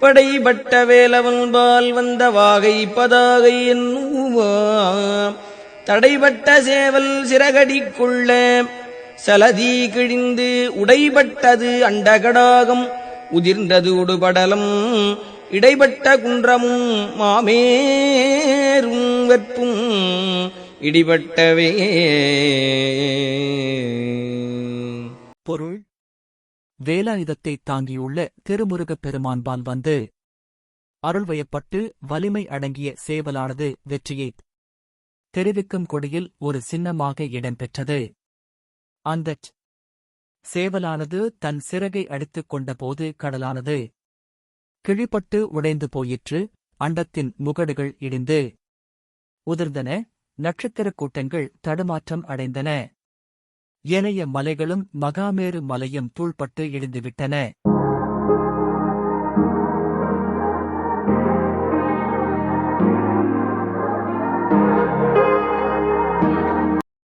படைபட்ட வேலவன் பால் வந்த வாகை பதாகை என்னுவாம். தடைபட்ட சேவல் சிறகடிக்குள்ள சலதி கிழிந்து உடைபட்டது அண்டகடாகம். உதிர்ந்தது உடுபடலம் இடைப்பட்ட குன்றமும் மாமேரும் வெப்பும் இடிபட்டவே. பொருள் வேலாயுதத்தை தாங்கியுள்ள திருமுருகப் பெருமான்பால் வந்து அருள்வயப்பட்டு வலிமை அடங்கிய சேவலானது வெற்றியைத் தெரிவிக்கும் கொடியில் ஒரு சின்னமாக இடம்பெற்றது. அந்தச் சேவலானது தன் சிறகை அடித்துக் கொண்டபோது கடலானது கிழிப்பட்டு உடைந்து போயிற்று அண்டத்தின் முகடுகள் இடிந்து உதிர்ந்தன. நட்சத்திரக் கூட்டங்கள் தடுமாற்றம் அடைந்தன. ஏனைய மலைகளும் மகாமேரு மலையும் தூள்பட்டு இடிந்துவிட்டன